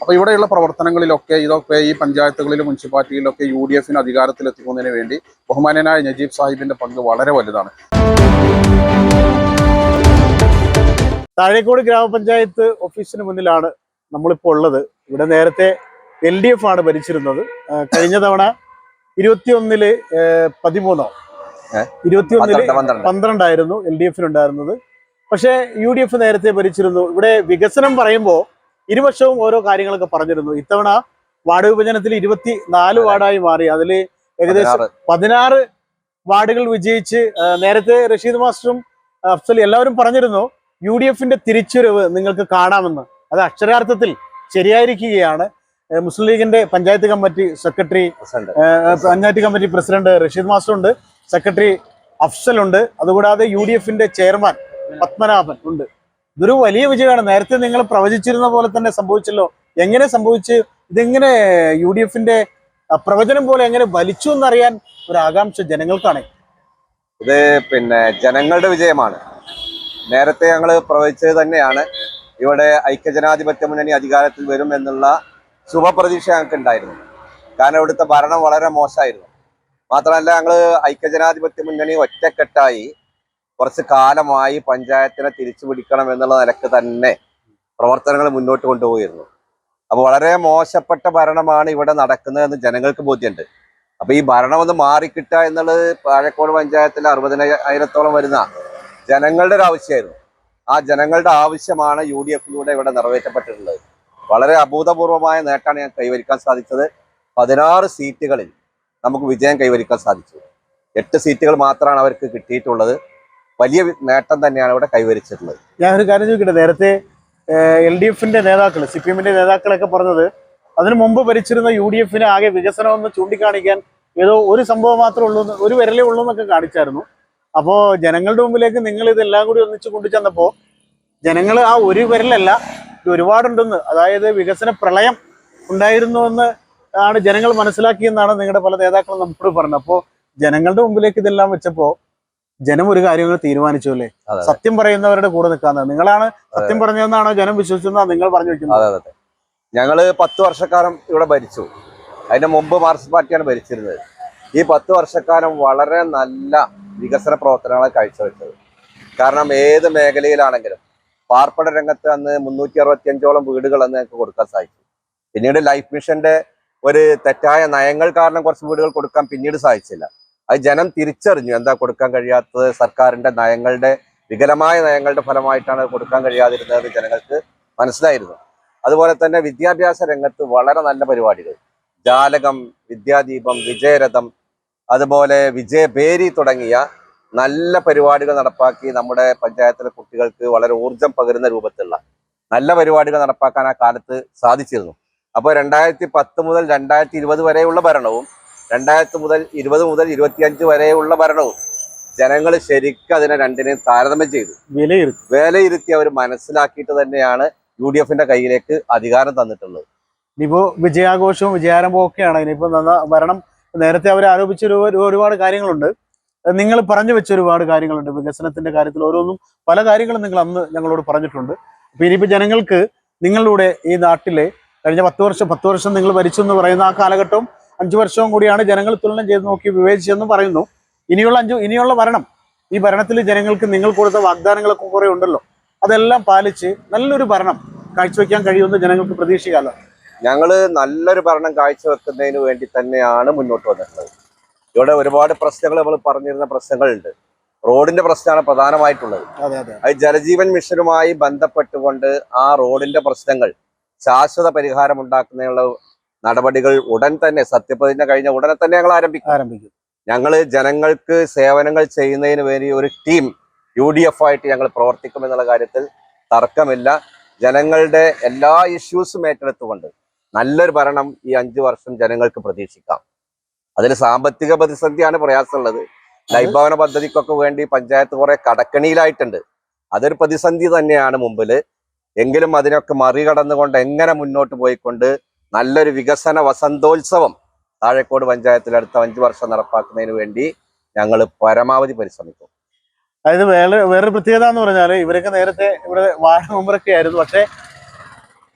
അപ്പൊ ഇവിടെയുള്ള പ്രവർത്തനങ്ങളിലൊക്കെ ഇതൊക്കെ ഈ പഞ്ചായത്തുകളിലും മുനിസിപ്പാലിറ്റികളിലൊക്കെ യു ഡി എഫിന് അധികാരത്തിലെത്തിക്കുന്നതിന് വേണ്ടി ബഹുമാനനായ നജീബ് സാഹിബിന്റെ പങ്ക് വളരെ വലുതാണ്. താഴേക്കോട് ഗ്രാമപഞ്ചായത്ത് ഓഫീസിന് മുന്നിലാണ് നമ്മളിപ്പോൾ ഉള്ളത്. ഇവിടെ നേരത്തെ എൽ ഡി എഫ് ആണ് ഭരിച്ചിരുന്നത്. കഴിഞ്ഞ തവണ ഇരുപത്തിയൊന്നിൽ പതിമൂന്നോ? ഇരുപത്തിയൊന്നിൽ പന്ത്രണ്ട് പന്ത്രണ്ട്. പന്ത്രണ്ടായിരുന്നു എൽ ഡി എഫിനുണ്ടായിരുന്നത്. പക്ഷേ യു ഡി എഫ് നേരത്തെ ഭരിച്ചിരുന്നു. ഇവിടെ വികസനം പറയുമ്പോൾ ഇരുപക്ഷവും ഓരോ കാര്യങ്ങളൊക്കെ പറഞ്ഞിരുന്നു. ഇത്തവണ വാർഡ് വിഭജനത്തിൽ ഇരുപത്തി നാല് വാർഡായി മാറി. അതിൽ ഏകദേശം പതിനാറ്. വാർഡുകൾ വിജയിച്ച് നേരത്തെ റഷീദ് മാസ്റ്ററും അഫ്സൽ എല്ലാവരും പറഞ്ഞിരുന്നു യു ഡി എഫിന്റെ തിരിച്ചുവരവ് നിങ്ങൾക്ക് കാണാമെന്ന്. അത് അക്ഷരാർത്ഥത്തിൽ ശരിയായിരിക്കുകയാണ്. മുസ്ലിം ലീഗിന്റെ panchayat committee secretary panchayat committee president Rasheed master ഉണ്ട്. സെക്രട്ടറി അഫ്സൽ ഉണ്ട്. അതുകൂടാതെ യു ഡി എഫിന്റെ ചെയർമാൻ പത്മനാഭൻ ഉണ്ട്. ഇതൊരു വലിയ വിജയമാണ്. നേരത്തെ നിങ്ങൾ പ്രവചിച്ചിരുന്ന പോലെ തന്നെ സംഭവിച്ചല്ലോ. എങ്ങനെ സംഭവിച്ച്? ഇതെങ്ങനെ യു ഡി എഫിന്റെ പ്രവചനം പോലെ എങ്ങനെ വലിച്ചു എന്നറിയാൻ ഒരു ആകാംക്ഷ ജനങ്ങൾക്കാണ്. ഇത് പിന്നെ ജനങ്ങളുടെ വിജയമാണ്. നേരത്തെ ഞങ്ങൾ പ്രവചിച്ചത് തന്നെയാണ്. ഇവിടെ ഐക്യജനാധിപത്യ മുന്നണി അധികാരത്തിൽ വരും എന്നുള്ള ശുഭപ്രതീക്ഷ ഞങ്ങൾക്ക് ഉണ്ടായിരുന്നു. കാരണം ഇവിടുത്തെ ഭരണം വളരെ മോശമായിരുന്നു. മാത്രമല്ല ഞങ്ങൾ ഐക്യജനാധിപത്യ മുന്നണി ഒറ്റക്കെട്ടായി കുറച്ച് കാലമായി പഞ്ചായത്തിനെ തിരിച്ചു പിടിക്കണം എന്നുള്ള നിലയ്ക്ക് തന്നെ പ്രവർത്തനങ്ങൾ മുന്നോട്ട് കൊണ്ടുപോയിരുന്നു. അപ്പോൾ വളരെ മോശപ്പെട്ട ഭരണമാണ് ഇവിടെ നടക്കുന്നതെന്ന് ജനങ്ങൾക്ക് ബോധ്യമുണ്ട്. അപ്പോൾ ഈ ഭരണം ഒന്ന് മാറിക്കിട്ടുക എന്നുള്ളത് പാഴക്കോട് പഞ്ചായത്തിൽ അറുപതിനായിരത്തോളം വരുന്ന ജനങ്ങളുടെ ഒരു ആവശ്യമായിരുന്നു. ആ ജനങ്ങളുടെ ആവശ്യമാണ് യു ഡി എഫിലൂടെ ഇവിടെ നിറവേറ്റപ്പെട്ടിട്ടുള്ളത്. വളരെ അഭൂതപൂർവമായ നേട്ടമാണ് ഞാൻ കൈവരിക്കാൻ സാധിച്ചത്. പതിനാറ് സീറ്റുകളിൽ നമുക്ക് വിജയം കൈവരിക്കാൻ സാധിച്ചു. എട്ട് സീറ്റുകൾ മാത്രമാണ് അവർക്ക് കിട്ടിയിട്ടുള്ളത്. വലിയ നേട്ടം തന്നെയാണ് ഇവിടെ കൈവരിച്ചിട്ടുള്ളത്. ഞാനൊരു കാര്യം ചോദിക്കട്ടെ? നേരത്തെ എൽ ഡി എഫിന്റെ നേതാക്കൾ സി പി എമ്മിന്റെ നേതാക്കളൊക്കെ പറഞ്ഞത് അതിനു മുമ്പ് ഭരിച്ചിരുന്ന യു ഡി എഫിന് ആകെ വികസനം ഒന്ന് ചൂണ്ടിക്കാണിക്കാൻ ഏതോ ഒരു സംഭവം മാത്രമേ ഉള്ളൂ ഒരു വിരലേ ഉള്ളൂ എന്നൊക്കെ കാണിച്ചായിരുന്നു. അപ്പോ ജനങ്ങളുടെ മുമ്പിലേക്ക് നിങ്ങൾ ഇതെല്ലാം കൂടി ഒന്നിച്ച് കൊണ്ടുചെന്നപ്പോ ജനങ്ങൾ ആ ഒരു വിരലല്ല ഇത് ഒരുപാടുണ്ടെന്ന് അതായത് വികസന പ്രളയം ഉണ്ടായിരുന്നു എന്ന് ആണ് ജനങ്ങൾ മനസ്സിലാക്കിയെന്നാണ് നിങ്ങളുടെ പല നേതാക്കളും നമ്മളോട് പറഞ്ഞത്. അപ്പോൾ ജനങ്ങളുടെ മുമ്പിലേക്ക് ഇതെല്ലാം വെച്ചപ്പോ ജനം ഒരു കാര്യങ്ങൾ തീരുമാനിച്ചു അല്ലേ? സത്യം പറയുന്നവരുടെ കൂടെ നിൽക്കാന്ന്. നിങ്ങളാണ് സത്യം പറഞ്ഞതെന്നാണോ ജനം വിശ്വസിച്ചതെന്നാണ് നിങ്ങൾ പറഞ്ഞു വെക്കുന്നത്? അതെ അതെ ഞങ്ങൾ പത്ത് വർഷക്കാലം ഇവിടെ ഭരിച്ചു. അതിന്റെ മുമ്പ് മാർക്സിസ്റ്റ് പാർട്ടിയാണ് ഭരിച്ചിരുന്നത്. ഈ പത്ത് വർഷക്കാലം വളരെ നല്ല വികസന പ്രവർത്തനങ്ങളെ കാഴ്ചവെച്ചത്. കാരണം ഏത് മേഖലയിലാണെങ്കിലും പാർപ്പിട രംഗത്ത് അന്ന് മുന്നൂറ്റി അറുപത്തി അഞ്ചോളം വീടുകൾ അന്ന് ഞങ്ങൾക്ക് കൊടുക്കാൻ സാധിച്ചു. പിന്നീട് ലൈഫ് മിഷന്റെ ഒരു തെറ്റായ നയങ്ങൾ കാരണം കുറച്ച് വീടുകൾ കൊടുക്കാൻ പിന്നീട് സാധിച്ചില്ല. അത് ജനം തിരിച്ചറിഞ്ഞു എന്താ കൊടുക്കാൻ കഴിയാത്തത് സർക്കാരിന്റെ നയങ്ങളുടെ വികലമായ നയങ്ങളുടെ ഫലമായിട്ടാണ് കൊടുക്കാൻ കഴിയാതിരുന്നത് ജനങ്ങൾക്ക് മനസ്സിലായിരുന്നു. അതുപോലെ തന്നെ വിദ്യാഭ്യാസ രംഗത്ത് വളരെ നല്ല പരിപാടികൾ. ജാലകം വിദ്യാദീപം വിജയരഥം അതുപോലെ വിജയഭേരി തുടങ്ങിയ നല്ല പരിപാടികൾ നടപ്പാക്കി നമ്മുടെ പഞ്ചായത്തിലെ കുട്ടികൾക്ക് വളരെ ഊർജം പകരുന്ന രൂപത്തിലുള്ള നല്ല പരിപാടികൾ നടപ്പാക്കാൻ ആ കാലത്ത് സാധിച്ചിരുന്നു. അപ്പോൾ രണ്ടായിരത്തി പത്ത് മുതൽ രണ്ടായിരത്തി ഇരുപത് വരെയുള്ള ഭരണവും രണ്ടായിരത്തി മുതൽ ഇരുപത് മുതൽ ഇരുപത്തിയഞ്ച് വരെയുള്ള ഭരണവും ജനങ്ങൾ ശരിക്കും അതിനെ രണ്ടിനെയും താരതമ്യം ചെയ്തു. വിലയിരുത്തി. വിലയിരുത്തി അവർ മനസ്സിലാക്കിയിട്ട് തന്നെയാണ് യു ഡി എഫിന്റെ കയ്യിലേക്ക് അധികാരം തന്നിട്ടുള്ളത്. ഇനിയിപ്പോ വിജയാഘോഷവും വിജയാരംഭവും ഒക്കെയാണ്. ഇനിയിപ്പോ ഭരണം നേരത്തെ അവർ ആരോപിച്ച ഒരു ഒരു- ഒരുപാട് കാര്യങ്ങളുണ്ട്. നിങ്ങൾ പറഞ്ഞു വെച്ച ഒരുപാട് കാര്യങ്ങളുണ്ട്. വികസനത്തിന്റെ കാര്യത്തിൽ ഓരോന്നും പല കാര്യങ്ങളും നിങ്ങൾ അന്ന് ഞങ്ങളോട് പറഞ്ഞിട്ടുണ്ട്. അപ്പൊ ഇനിയിപ്പോ ജനങ്ങൾക്ക് നിങ്ങളുടെ ഈ നാട്ടിലെ കഴിഞ്ഞ പത്ത് വർഷം പത്ത് വർഷം നിങ്ങൾ ഭരിച്ചു എന്ന് പറയുന്ന ആ കാലഘട്ടവും അഞ്ചു വർഷവും കൂടിയാണ് ജനങ്ങൾ തുലനം ചെയ്ത് നോക്കി വിവേചിച്ചെന്ന് പറയുന്നു. ഇനിയുള്ള അഞ്ചു ഇനിയുള്ള ഭരണം. ഈ ഭരണത്തിൽ ജനങ്ങൾക്ക് നിങ്ങൾ കൊടുത്ത വാഗ്ദാനങ്ങളൊക്കെ കുറെ ഉണ്ടല്ലോ. അതെല്ലാം പാലിച്ച് നല്ലൊരു ഭരണം കാഴ്ചവെക്കാൻ കഴിയുമെന്ന് ജനങ്ങൾക്ക് പ്രതീക്ഷിക്കാമല്ലോ ഞങ്ങൾ നല്ലൊരു ഭരണം കാഴ്ചവെക്കുന്നതിന് വേണ്ടി തന്നെയാണ് മുന്നോട്ട് വന്നിട്ടുള്ളത്. ഇവിടെ ഒരുപാട് പ്രശ്നങ്ങൾ നമ്മൾ പറഞ്ഞിരുന്ന പ്രശ്നങ്ങളുണ്ട്. റോഡിന്റെ പ്രശ്നമാണ് പ്രധാനമായിട്ടുള്ളത്. അതെ ജലജീവൻ മിഷനുമായി ബന്ധപ്പെട്ടുകൊണ്ട് ആ റോഡിന്റെ പ്രശ്നങ്ങൾ ശാശ്വത പരിഹാരം ഉണ്ടാക്കുന്നതിനുള്ള നടപടികൾ ഉടൻ തന്നെ സത്യപ്രതിജ്ഞ കഴിഞ്ഞ ഉടനെ തന്നെ ഞങ്ങൾ ആരംഭിക്കും. ആരംഭിക്കും. ഞങ്ങൾ ജനങ്ങൾക്ക് സേവനങ്ങൾ ചെയ്യുന്നതിന് വേണ്ടി ഒരു ടീം യു ഡി എഫ് ആയിട്ട് ഞങ്ങൾ പ്രവർത്തിക്കുമെന്നുള്ള കാര്യത്തിൽ തർക്കമില്ല. ജനങ്ങളുടെ എല്ലാ ഇഷ്യൂസും ഏറ്റെടുത്തുകൊണ്ട് നല്ലൊരു ഭരണം ഈ അഞ്ചു വർഷം ജനങ്ങൾക്ക് പ്രതീക്ഷിക്കാം. അതിൽ സാമ്പത്തിക പ്രതിസന്ധിയാണ് പ്രയാസമുള്ളത്. ലൈഭവന പദ്ധതിക്കൊക്കെ വേണ്ടി പഞ്ചായത്ത് കുറെ കടക്കണിയിലായിട്ടുണ്ട്. അതൊരു പ്രതിസന്ധി തന്നെയാണ് മുമ്പിൽ. എങ്കിലും അതിനൊക്കെ മറികടന്നുകൊണ്ട് എങ്ങനെ മുന്നോട്ട് പോയിക്കൊണ്ട് നല്ലൊരു വികസന വസന്തോത്സവം താഴേക്കോട് പഞ്ചായത്തിൽ അടുത്ത അഞ്ചു വർഷം നടപ്പാക്കുന്നതിന് വേണ്ടി ഞങ്ങൾ പരമാവധി പരിശ്രമിക്കും. അതായത് വേറെ വേറൊരു പ്രത്യേകത എന്ന് പറഞ്ഞാൽ ഇവരൊക്കെ നേരത്തെ ഇവിടെ വാർഡ് മെമ്പറൊക്കെ ആയിരുന്നു പക്ഷേ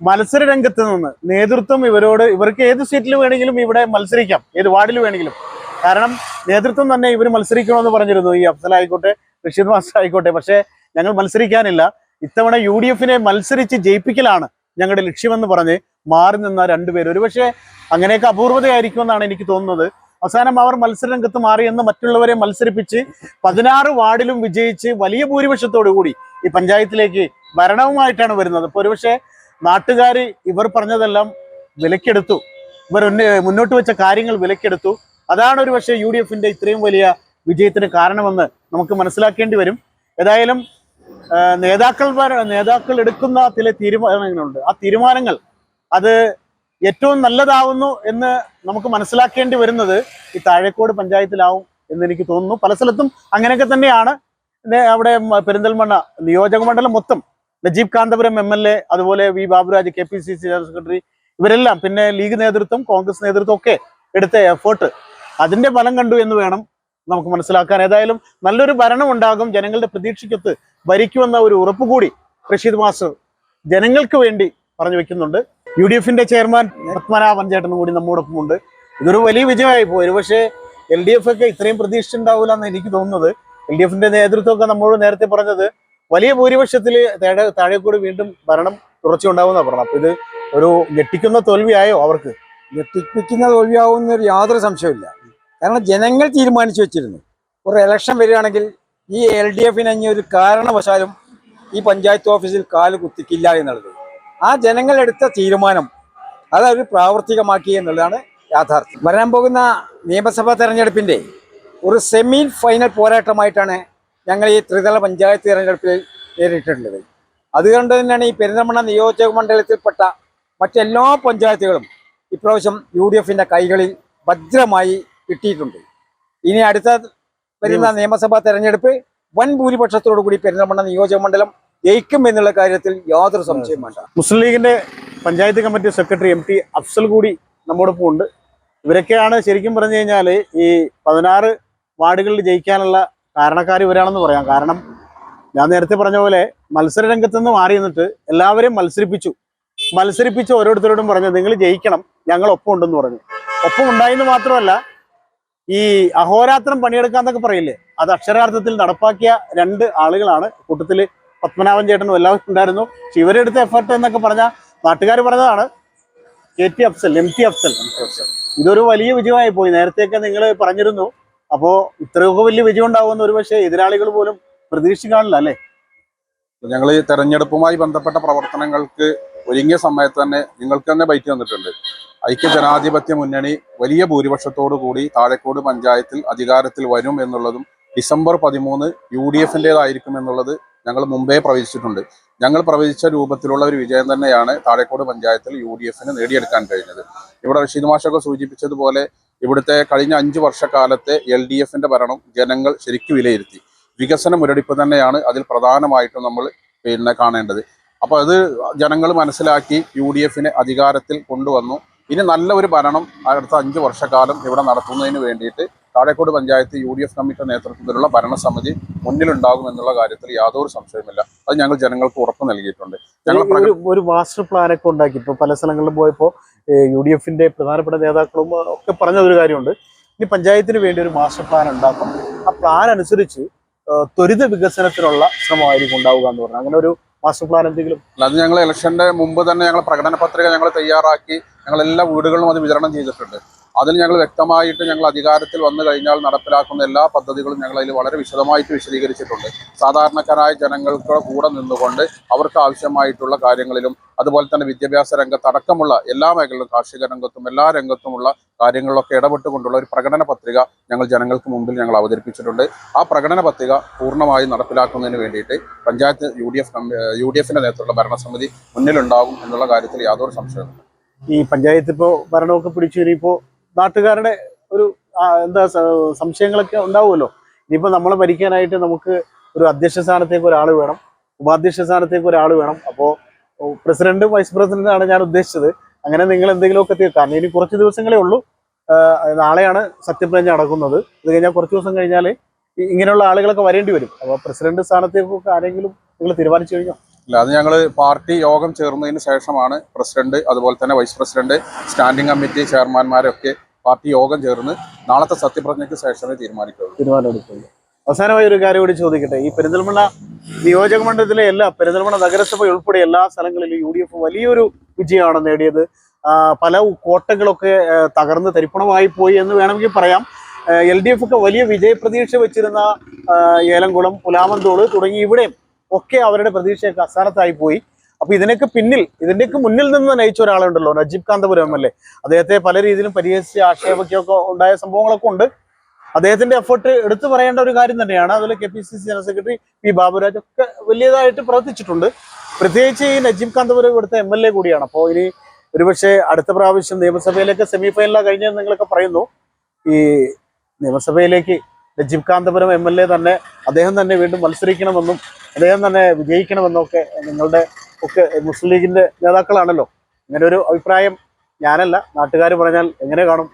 മത്സര രംഗത്ത് നിന്ന് നേതൃത്വം ഇവരോട് ഇവർക്ക് ഏത് സീറ്റിൽ വേണമെങ്കിലും ഇവിടെ മത്സരിക്കാം. ഏത് വാർഡിൽ വേണമെങ്കിലും. കാരണം നേതൃത്വം തന്നെ ഇവർ മത്സരിക്കണമെന്ന് പറഞ്ഞിരുന്നു. ഈ അഫ്സൽ ആയിക്കോട്ടെ റഷീദ് മാസ്റ്റർ ആയിക്കോട്ടെ. പക്ഷേ ഞങ്ങൾ മത്സരിക്കാനില്ല. ഇത്തവണ യു ഡി എഫിനെ മത്സരിച്ച് ജയിപ്പിക്കലാണ് ഞങ്ങളുടെ ലക്ഷ്യമെന്ന് പറഞ്ഞ് മാറി നിന്ന രണ്ടുപേർ ഒരുപക്ഷെ അങ്ങനെയൊക്കെ അപൂർവതയായിരിക്കുമെന്നാണ് എനിക്ക് തോന്നുന്നത്. അവസാനം അവർ മത്സരരംഗത്ത് മാറിയെന്ന് മറ്റുള്ളവരെ മത്സരിപ്പിച്ച് പതിനാറ് വാർഡിലും വിജയിച്ച് വലിയ ഭൂരിപക്ഷത്തോടു കൂടി ഈ പഞ്ചായത്തിലേക്ക് ഭരണവുമായിട്ടാണ് വരുന്നത്. അപ്പോൾ ഒരുപക്ഷെ നാട്ടുകാർ ഇവർ പറഞ്ഞതെല്ലാം വിലക്കെടുത്തു. ഇവർ മുന്നോട്ട് വെച്ച കാര്യങ്ങൾ വിലക്കെടുത്തു. അതാണ് ഒരു പക്ഷേ യു ഡി എഫിന്റെ ഇത്രയും വലിയ വിജയത്തിന് കാരണമെന്ന് നമുക്ക് മനസ്സിലാക്കേണ്ടി വരും. ഏതായാലും നേതാക്കൾ നേതാക്കൾ എടുക്കുന്ന ചില തീരുമാനങ്ങളുണ്ട്. ആ തീരുമാനങ്ങൾ അത് ഏറ്റവും നല്ലതാവുന്നു എന്ന് നമുക്ക് മനസ്സിലാക്കേണ്ടി വരുന്നത് ഈ താഴേക്കോട് പഞ്ചായത്തിലാവും എന്ന് എനിക്ക് തോന്നുന്നു. പല സ്ഥലത്തും അങ്ങനെയൊക്കെ തന്നെയാണ്. അവിടെ പെരിന്തൽമണ്ണ നിയോജക മണ്ഡലം മൊത്തം. Najeeb Kanthapuram M L A അതുപോലെ V Baburaj K P C C general secretary ഇവരെല്ലാം പിന്നെ ലീഗ് നേതൃത്വം കോൺഗ്രസ് നേതൃത്വം ഒക്കെ എടുത്ത എഫേർട്ട് അതിന്റെ ഫലം കണ്ടു എന്ന് വേണം നമുക്ക് മനസ്സിലാക്കാൻ. ഏതായാലും നല്ലൊരു ഭരണം ഉണ്ടാകും ജനങ്ങളുടെ പ്രതീക്ഷയ്ക്കൊത്ത് ഭരിക്കുമെന്ന ഒരു ഉറപ്പ് കൂടി റഷീദ് മാസ്റ്റർ ജനങ്ങൾക്ക് വേണ്ടി പറഞ്ഞു വെക്കുന്നുണ്ട്. യു ഡി എഫിന്റെ ചെയർമാൻ പത്മനാഭൻ ചേട്ടനും കൂടി നമ്മോടൊപ്പം ഉണ്ട്. ഇതൊരു വലിയ വിജയമായി പോയി. പക്ഷേ എൽ ഡി എഫ് ഒക്കെ ഇത്രയും പ്രതീക്ഷ ഉണ്ടാവില്ല എന്ന് എനിക്ക് തോന്നുന്നത്. എൽ ഡി എഫിന്റെ നേതൃത്വമൊക്കെ നമ്മോട് നേരത്തെ പറഞ്ഞത് വലിയ ഭൂരിപക്ഷത്തിൽ താഴെ താഴേക്കൂടി വീണ്ടും ഭരണം തുടർച്ചയുണ്ടാവുന്ന പറഞ്ഞു അപ്പൊ ഇത് ഒരു ഞെട്ടിക്കുന്ന തോൽവിയായോ അവർക്ക്? ഞെട്ടിപ്പിക്കുന്ന തോൽവിയാവുന്ന ഒരു യാതൊരു സംശയമില്ല കാരണം ജനങ്ങൾ തീരുമാനിച്ചു വെച്ചിരുന്നു. ഒരു ഇലക്ഷൻ വരികയാണെങ്കിൽ ഈ എൽ ഡി എഫിന് ഒരു കാരണവശാലും ഈ പഞ്ചായത്ത് ഓഫീസിൽ കാൽ കുത്തിക്കില്ല എന്നുള്ളത്. ആ ജനങ്ങൾ എടുത്ത തീരുമാനം അതവർ പ്രാവർത്തികമാക്കി എന്നുള്ളതാണ് യാഥാർത്ഥ്യം. വരാൻ പോകുന്ന നിയമസഭാ തെരഞ്ഞെടുപ്പിന്റെ ഒരു സെമി ഫൈനൽ പോരാട്ടമായിട്ടാണ് ഞങ്ങൾ ഈ ത്രിതല പഞ്ചായത്ത് തിരഞ്ഞെടുപ്പിൽ നേരിട്ടിട്ടുള്ളത്. അതുകൊണ്ട് തന്നെയാണ് ഈ പെരിന്തൽമണ്ണ നിയോജക മണ്ഡലത്തിൽപ്പെട്ട മറ്റെല്ലാ പഞ്ചായത്തുകളും ഇപ്രാവശ്യം യു ഡി എഫിന്റെ കൈകളിൽ ഭദ്രമായി കിട്ടിയിട്ടുണ്ട്. ഇനി അടുത്ത വരുന്ന നിയമസഭാ തെരഞ്ഞെടുപ്പ് വൻ ഭൂരിപക്ഷത്തോടു കൂടി പെരിന്തൽമണ്ണ നിയോജക മണ്ഡലം ജയിക്കും എന്നുള്ള കാര്യത്തിൽ യാതൊരു സംശയം വേണ്ട. മുസ്ലിം ലീഗിന്റെ panchayat committee secretary M T Afsal കൂടി നമ്മോടൊപ്പം ഉണ്ട്. ഇവരൊക്കെയാണ് ശരിക്കും പറഞ്ഞു കഴിഞ്ഞാൽ ഈ പതിനാറ് വാർഡുകളിൽ ജയിക്കാനുള്ള കാരണക്കാർ ഇവരാണെന്ന് പറയാം. കാരണം ഞാൻ നേരത്തെ പറഞ്ഞ പോലെ മത്സര രംഗത്ത് നിന്ന് മാറി നിന്നിട്ട് എല്ലാവരെയും മത്സരിപ്പിച്ചു. മത്സരിപ്പിച്ച് ഓരോരുത്തരോടും പറഞ്ഞു നിങ്ങൾ ജയിക്കണം ഞങ്ങൾ ഒപ്പം ഉണ്ടെന്ന് പറഞ്ഞു. ഒപ്പം ഉണ്ടായെന്ന് മാത്രമല്ല ഈ അഹോരാത്രം പണിയെടുക്കാന്നൊക്കെ പറയില്ലേ? അത് അക്ഷരാർത്ഥത്തിൽ നടപ്പാക്കിയ രണ്ട് ആളുകളാണ് കൂട്ടത്തിൽ പത്മനാഭൻ ചേട്ടനും എല്ലാവർക്കും ഉണ്ടായിരുന്നു. പക്ഷെ ഇവരെടുത്ത എഫർട്ട് എന്നൊക്കെ പറഞ്ഞ നാട്ടുകാർ പറഞ്ഞതാണ്. K T Afsal M T Afsal ഇതൊരു വലിയ വിജയമായി പോയി. നേരത്തെയൊക്കെ നിങ്ങൾ പറഞ്ഞിരുന്നു. അപ്പോ ഇത്രയൊക്കെ വലിയ വിജയം ഉണ്ടാവുമെന്ന് ഒരുപക്ഷെ എതിരാളികൾ പോലും പ്രതീക്ഷിക്കാണില്ല അല്ലെ? ഞങ്ങൾ ഈ തെരഞ്ഞെടുപ്പുമായി ബന്ധപ്പെട്ട പ്രവർത്തനങ്ങൾക്ക് ഒരുങ്ങിയ സമയത്ത് തന്നെ നിങ്ങൾക്ക് തന്നെ ബൈറ്റ് വന്നിട്ടുണ്ട്. ഐക്യ ജനാധിപത്യ മുന്നണി വലിയ ഭൂരിപക്ഷത്തോടു കൂടി താഴെക്കോട് പഞ്ചായത്തിൽ അധികാരത്തിൽ വരും എന്നുള്ളതും ഡിസംബർ പതിമൂന്ന് യു ഡി എഫിന്റെതായിരിക്കും എന്നുള്ളത് ഞങ്ങൾ മുമ്പേ പ്രവചിച്ചിട്ടുണ്ട്. ഞങ്ങൾ പ്രവചിച്ച രൂപത്തിലുള്ള ഒരു വിജയം തന്നെയാണ് താഴെക്കോട് പഞ്ചായത്തിൽ യു ഡി എഫിന് നേടിയെടുക്കാൻ കഴിഞ്ഞത്. ഇവിടെ റഷീദ് മാഷൊക്കെ സൂചിപ്പിച്ചതുപോലെ ഇവിടുത്തെ കഴിഞ്ഞ അഞ്ച് വർഷക്കാലത്തെ എൽ ഡി എഫിന്റെ ഭരണം ജനങ്ങൾ ശരിക്കും വിലയിരുത്തി. വികസന മുരടിപ്പ് തന്നെയാണ് അതിൽ പ്രധാനമായിട്ടും നമ്മൾ പിന്നെ കാണേണ്ടത്. അപ്പോൾ അത് ജനങ്ങൾ മനസ്സിലാക്കി യു ഡി എഫിനെ അധികാരത്തിൽ കൊണ്ടുവന്നു. ഇനി നല്ല ഒരു ഭരണം അടുത്ത അഞ്ച് വർഷക്കാലം ഇവിടെ നടത്തുന്നതിന് വേണ്ടിയിട്ട് Thazhekode panchayat U D F കമ്മിറ്റിയുടെ നേതൃത്വത്തിലുള്ള ഭരണസമിതി മുന്നിലുണ്ടാകും എന്നുള്ള കാര്യത്തിൽ യാതൊരു സംശയമില്ല അത് ഞങ്ങൾ ജനങ്ങൾക്ക് ഉറപ്പ് നൽകിയിട്ടുണ്ട്. ഞങ്ങൾ ഒരു മാസ്റ്റർ പ്ലാൻ ഒക്കെ ഉണ്ടാക്കി. ഇപ്പൊ പല സ്ഥലങ്ങളിലും പോയപ്പോൾ യു ഡി എഫിന്റെ പ്രധാനപ്പെട്ട നേതാക്കളും ഒക്കെ പറഞ്ഞ ഒരു കാര്യമുണ്ട്. ഇനി പഞ്ചായത്തിന് വേണ്ടി ഒരു മാസ്റ്റർ പ്ലാൻ ഉണ്ടാക്കും ആ പ്ലാൻ അനുസരിച്ച് ത്വരിത വികസനത്തിനുള്ള ശ്രമമായിരിക്കും ഉണ്ടാവുക എന്ന് പറഞ്ഞു. അങ്ങനെ ഒരു മാസ്റ്റർ പ്ലാൻ എന്തെങ്കിലും? അത് ഞങ്ങൾ ഇലക്ഷന്റെ മുമ്പ് തന്നെ ഞങ്ങൾ പ്രകടന പത്രിക ഞങ്ങൾ തയ്യാറാക്കി ഞങ്ങൾ എല്ലാ വീടുകളിലും അത് വിതരണം ചെയ്തിട്ടുണ്ട്. അതിൽ ഞങ്ങൾ വ്യക്തമായിട്ട് ഞങ്ങൾ അധികാരത്തിൽ വന്നു കഴിഞ്ഞാൽ നടപ്പിലാക്കുന്ന എല്ലാ പദ്ധതികളും ഞങ്ങൾ അതിൽ വളരെ വിശദമായിട്ട് വിശദീകരിച്ചിട്ടുണ്ട്. സാധാരണക്കാരായ ജനങ്ങൾക്ക് കൂടെ നിന്നുകൊണ്ട് അവർക്ക് ആവശ്യമായിട്ടുള്ള കാര്യങ്ങളിലും അതുപോലെ തന്നെ വിദ്യാഭ്യാസ രംഗത്ത് അടക്കമുള്ള എല്ലാ മേഖലകളിലും കാർഷിക രംഗത്തും എല്ലാ രംഗത്തുമുള്ള കാര്യങ്ങളിലൊക്കെ ഇടപെട്ടുകൊണ്ടുള്ള ഒരു പ്രകടന പത്രിക ഞങ്ങൾ ജനങ്ങൾക്ക് മുമ്പിൽ ഞങ്ങൾ അവതരിപ്പിച്ചിട്ടുണ്ട്. ആ പ്രകടന പത്രിക പൂർണമായും നടപ്പിലാക്കുന്നതിന് വേണ്ടിയിട്ട് panchayat U D F U D എഫിന്റെ നേതൃത്വത്തിലുള്ള ഭരണസമിതി മുന്നിലുണ്ടാകും എന്നുള്ള കാര്യത്തിൽ യാതൊരു സംശയമില്ല ഈ പഞ്ചായത്ത് ഇപ്പോൾ ഭരണമൊക്കെ പിടിച്ചു ഇനിയിപ്പോ നാട്ടുകാരുടെ ഒരു എന്താ സംശയങ്ങളൊക്കെ ഉണ്ടാവുമല്ലോ. ഇനിയിപ്പോൾ നമ്മളെ ഭരിക്കാനായിട്ട് നമുക്ക് ഒരു അധ്യക്ഷ സ്ഥാനത്തേക്ക് ഒരാൾ വേണം. ഉപാധ്യക്ഷ സ്ഥാനത്തേക്ക് ഒരാൾ വേണം. അപ്പോൾ പ്രസിഡന്റും വൈസ് പ്രസിഡന്റാണ് ഞാൻ ഉദ്ദേശിച്ചത്. അങ്ങനെ നിങ്ങൾ എന്തെങ്കിലുമൊക്കെ കാരണം ഇനി കുറച്ച് ദിവസങ്ങളേ ഉള്ളൂ. നാളെയാണ് സത്യപ്രതിജ്ഞ നടക്കുന്നത്. ഇത് കഴിഞ്ഞാൽ കുറച്ച് ദിവസം കഴിഞ്ഞാൽ ഇങ്ങനെയുള്ള ആളുകളൊക്കെ വരേണ്ടി വരും. അപ്പോൾ പ്രസിഡന്റ് സ്ഥാനത്തേക്കൊക്കെ ആരെങ്കിലും നിങ്ങൾ തീരുമാനിച്ചു കഴിഞ്ഞോ? ഇല്ല അത് ഞങ്ങൾ പാർട്ടി യോഗം ചേർന്നതിന് ശേഷമാണ് പ്രസിഡന്റ് അതുപോലെ തന്നെ വൈസ് പ്രസിഡന്റ് സ്റ്റാൻഡിംഗ് കമ്മിറ്റി ചെയർമാൻമാരൊക്കെ പാർട്ടി യോഗം ചേർന്ന് നാളത്തെ സത്യപ്രതിജ്ഞയ്ക്ക് ശേഷമേ തീരുമാനിക്കുള്ളൂ തീരുമാനമെടുക്കുള്ളൂ അവസാനമായി ഒരു കാര്യം കൂടി ചോദിക്കട്ടെ. ഈ പെരിന്തൽമണ്ണ നിയോജക മണ്ഡലത്തിലെ എല്ലാ പെരിന്തൽമണ്ണ നഗരസഭ ഉൾപ്പെടെ എല്ലാ സ്ഥലങ്ങളിലും യു ഡി എഫ് വലിയൊരു വിജയമാണ് നേടിയത്. പല കോട്ടകളൊക്കെ തകർന്ന് തരിപ്പണമായി പോയി എന്ന് വേണമെങ്കിൽ പറയാം. എൽ ഡി എഫ് ഒക്കെ വലിയ വിജയപ്രതീക്ഷ വെച്ചിരുന്ന ഏലംകുളം പുലാമന്തോൾ തുടങ്ങി ഇവിടെയും ഒക്കെ അവരുടെ പ്രതീക്ഷയൊക്കെ അസ്ഥാനത്തായി പോയി. അപ്പൊ ഇതിനൊക്കെ പിന്നിൽ ഇതിന്റെയൊക്കെ മുന്നിൽ നിന്ന് നയിച്ച ഒരാളുണ്ടല്ലോ Najeeb Kanthapuram M L A. അദ്ദേഹത്തെ പല രീതിയിലും പരിഹസിച്ച് ആക്ഷേപിക്കുകയൊക്കെ ഉണ്ടായ സംഭവങ്ങളൊക്കെ ഉണ്ട്. അദ്ദേഹത്തിന്റെ എഫേർട്ട് എടുത്തു പറയേണ്ട ഒരു കാര്യം തന്നെയാണ്. അതിൽ K P C C general secretary P Baburaj ഒക്കെ വലിയതായിട്ട് പ്രവർത്തിച്ചിട്ടുണ്ട്. പ്രത്യേകിച്ച് ഈ നജീബ് കാന്തപുരം ഇവിടുത്തെ എം എൽ എ കൂടിയാണ്. അപ്പോൾ ഇനി ഒരുപക്ഷെ അടുത്ത പ്രാവശ്യം നിയമസഭയിലേക്ക് സെമി ഫൈനലാണ് കഴിഞ്ഞതെന്ന് നിങ്ങളൊക്കെ പറയുന്നു. ഈ നിയമസഭയിലേക്ക് Najeeb Kanthapuram M L A തന്നെ അദ്ദേഹം തന്നെ വീണ്ടും മത്സരിക്കണമെന്നും അദ്ദേഹം തന്നെ വിജയിക്കണമെന്നും ഒക്കെ നിങ്ങളുടെ ഒക്കെ മുസ്ലിം ലീഗിന്റെ നേതാക്കളാണല്ലോ. ഇങ്ങനെ ഒരു അഭിപ്രായം ഞാനല്ല. നാട്ടുകാർ പറഞ്ഞാൽ എങ്ങനെ കാണും?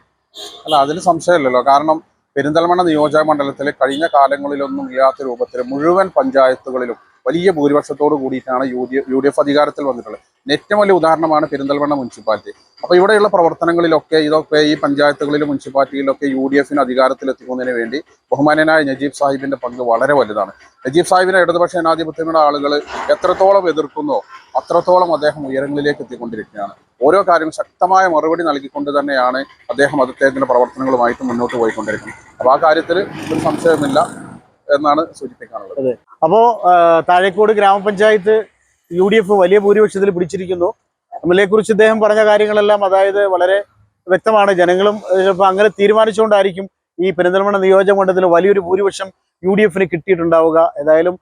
അല്ല അതിന് സംശയമില്ലല്ലോ. കാരണം പെരിന്തൽമണ്ണ നിയോജക മണ്ഡലത്തിലെ കഴിഞ്ഞ കാലങ്ങളിലൊന്നും ഇല്ലാത്ത രൂപത്തിൽ മുഴുവൻ പഞ്ചായത്തുകളിലും വലിയ ഭൂരിപക്ഷത്തോട് കൂടിയിട്ടാണ് U D U D F അധികാരത്തിൽ വന്നിട്ടുള്ളത്. ഏറ്റവും വലിയ ഉദാഹരണമാണ് പെരിന്തൽമണ്ണ മുനിസിപ്പാലിറ്റി. അപ്പോൾ ഇവിടെയുള്ള പ്രവർത്തനങ്ങളിലൊക്കെ ഇതൊക്കെ ഈ പഞ്ചായത്തുകളിലും മുനിസിപ്പാലിറ്റിയിലൊക്കെ യു ഡി എഫിന് അധികാരത്തിലെത്തിക്കുന്നതിന് വേണ്ടി ബഹുമാനനായ നജീബ് സാഹിബിന്റെ പങ്ക് വളരെ വലുതാണ്. നജീബ് സാഹിബിനെ ഇടതുപക്ഷ ജനാധിപത്യങ്ങളുടെ ആളുകൾ എത്രത്തോളം എതിർക്കുന്നോ അത്രത്തോളം അദ്ദേഹം ഉയരങ്ങളിലേക്ക് എത്തിക്കൊണ്ടിരിക്കുകയാണ്. ഓരോ കാര്യം ശക്തമായ മറുപടി നൽകിക്കൊണ്ട് തന്നെയാണ് അദ്ദേഹം അദ്ദേഹത്തിന്റെ പ്രവർത്തനങ്ങളുമായിട്ട് മുന്നോട്ട് പോയിക്കൊണ്ടിരിക്കുന്നത്. അപ്പോൾ ആ കാര്യത്തിൽ ഒരു സംശയമില്ല എന്നാണ് സൂചിപ്പിക്കാനുള്ളത്. അപ്പോ താഴേക്കോട് ഗ്രാമപഞ്ചായത്ത് യു ഡി എഫ് വലിയ ഭൂരിപക്ഷത്തിൽ പിടിച്ചിരിക്കുന്നു. കുറിച്ച് ഇദ്ദേഹം പറഞ്ഞ കാര്യങ്ങളെല്ലാം അതായത് വളരെ വ്യക്തമാണ്. ജനങ്ങളും ചിലപ്പോൾ അങ്ങനെ തീരുമാനിച്ചുകൊണ്ടായിരിക്കും ഈ പെരിന്തൽമണ്ണ നിയോജക മണ്ഡലത്തിൽ വലിയൊരു ഭൂരിപക്ഷം യു ഡി എഫിന് കിട്ടിയിട്ടുണ്ടാവുക. ഏതായാലും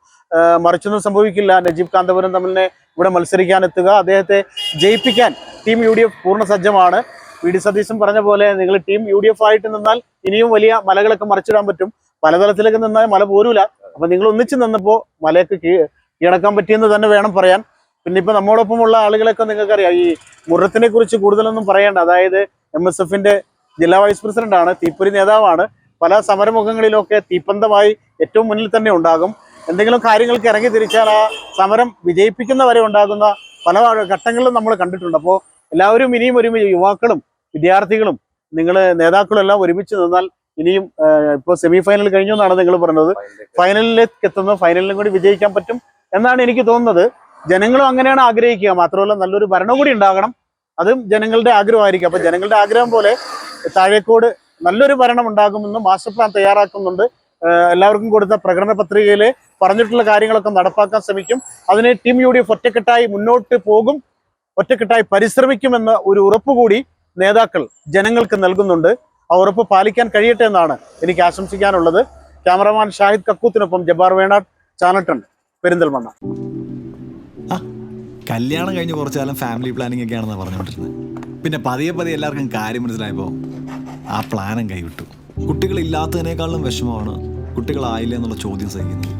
മറിച്ചൊന്നും സംഭവിക്കില്ല. നജീബ് കാന്തപുരം തമ്മിലിനെ ഇവിടെ മത്സരിക്കാൻ എത്തുക അദ്ദേഹത്തെ ജയിപ്പിക്കാൻ ടീം യു ഡി എഫ് പൂർണ സജ്ജമാണ്. വി ഡി സതീശൻ പറഞ്ഞ പോലെ നിങ്ങൾ ടീം യു ഡി എഫ് ആയിട്ട് നിന്നാൽ ഇനിയും വലിയ മലകളൊക്കെ മറിച്ചിടാൻ പറ്റും. പലതലത്തിലേക്ക് നിന്നാൽ മല പോരൂല. അപ്പൊ നിങ്ങൾ ഒന്നിച്ച് നിന്നപ്പോ മലയൊക്കെ കീഴടക്കാൻ പറ്റിയെന്ന് തന്നെ വേണം പറയാൻ. പിന്നെ ഇപ്പൊ നമ്മോടൊപ്പമുള്ള ആളുകളൊക്കെ നിങ്ങൾക്കറിയാം. ഈ മുറത്തിനെ കുറിച്ച് കൂടുതലൊന്നും പറയേണ്ട. അതായത് എം എസ് എഫിന്റെ ജില്ലാ വൈസ് പ്രസിഡന്റ് ആണ് തീപ്പൊരി നേതാവാണ്. പല സമരമുഖങ്ങളിലൊക്കെ തീപ്പന്തമായി ഏറ്റവും മുന്നിൽ തന്നെ ഉണ്ടാകും. എന്തെങ്കിലും കാര്യങ്ങൾക്ക് ഇറങ്ങി തിരിച്ചാൽ ആ സമരം വിജയിപ്പിക്കുന്ന വരെ ഉണ്ടാകുന്ന പല ഘട്ടങ്ങളിലും നമ്മൾ കണ്ടിട്ടുണ്ട്. അപ്പോൾ എല്ലാവരും ഇനിയും ഒരുമിച്ച് യുവാക്കളും വിദ്യാർത്ഥികളും നിങ്ങൾ നേതാക്കളും എല്ലാം ഒരുമിച്ച് നിന്നാൽ ഇനിയും ഇപ്പോൾ സെമി ഫൈനൽ കഴിഞ്ഞു എന്നാണ് നിങ്ങൾ പറഞ്ഞത്. ഫൈനലിലേക്ക് എത്തുന്നു ഫൈനലിലും കൂടി വിജയിക്കാൻ പറ്റും എന്നാണ് എനിക്ക് തോന്നുന്നത്. ജനങ്ങളും അങ്ങനെയാണ് ആഗ്രഹിക്കുക. മാത്രമല്ല നല്ലൊരു ഭരണം കൂടി ഉണ്ടാകണം. അതും ജനങ്ങളുടെ ആഗ്രഹമായിരിക്കും. അപ്പൊ ജനങ്ങളുടെ ആഗ്രഹം പോലെ താഴേക്കോട് നല്ലൊരു ഭരണം ഉണ്ടാകുമെന്ന് മാസ്റ്റർ പ്ലാൻ തയ്യാറാക്കുന്നുണ്ട്. എല്ലാവർക്കും കൊടുത്ത പ്രകടന പത്രികയിൽ പറഞ്ഞിട്ടുള്ള കാര്യങ്ങളൊക്കെ നടപ്പാക്കാൻ ശ്രമിക്കും. അതിന് ടീം യു ഡി എഫ് ഒറ്റക്കെട്ടായി മുന്നോട്ട് പോകും. ഒറ്റക്കെട്ടായി പരിശ്രമിക്കുമെന്ന ഒരു ഉറപ്പ് കൂടി നേതാക്കൾ ജനങ്ങൾക്ക് നൽകുന്നുണ്ട്. ആ ഉറപ്പ് പാലിക്കാൻ കഴിയട്ടെ എന്നാണ് എനിക്ക് ആശംസിക്കാനുള്ളത്. ക്യാമറമാൻ ഷാഹിദ് കക്കൂത്തിനൊപ്പം ജബ്ബാർ വേണാട് ചാനട്ടൺ പെരിന്തൽമണ്ണ. കല്യാണം കഴിഞ്ഞ് കുറച്ചു കാലം ഫാമിലി പ്ലാനിങ് ഒക്കെ ആണെന്ന് പറഞ്ഞുകൊണ്ടിരുന്നത് പിന്നെ പതിയെ പതിയെ എല്ലാവർക്കും കാര്യം മനസ്സിലായപ്പോൾ ആ പ്ലാനും കൈവിട്ടു. കുട്ടികളില്ലാത്തതിനേക്കാളും വിഷമമാണ് കുട്ടികളായില്ല എന്നുള്ള ചോദ്യം സഹിക്കുന്നത്.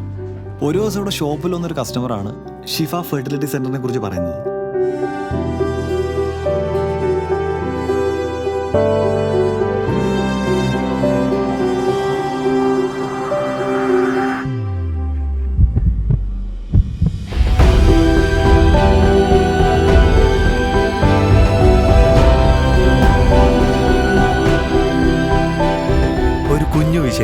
ഒരു ദിവസം ഇവിടെ ഷോപ്പിൽ വന്നൊരു കസ്റ്റമറാണ് ഷിഫ ഫെർട്ടിലിറ്റി സെന്ററിനെ കുറിച്ച് പറയുന്നത്.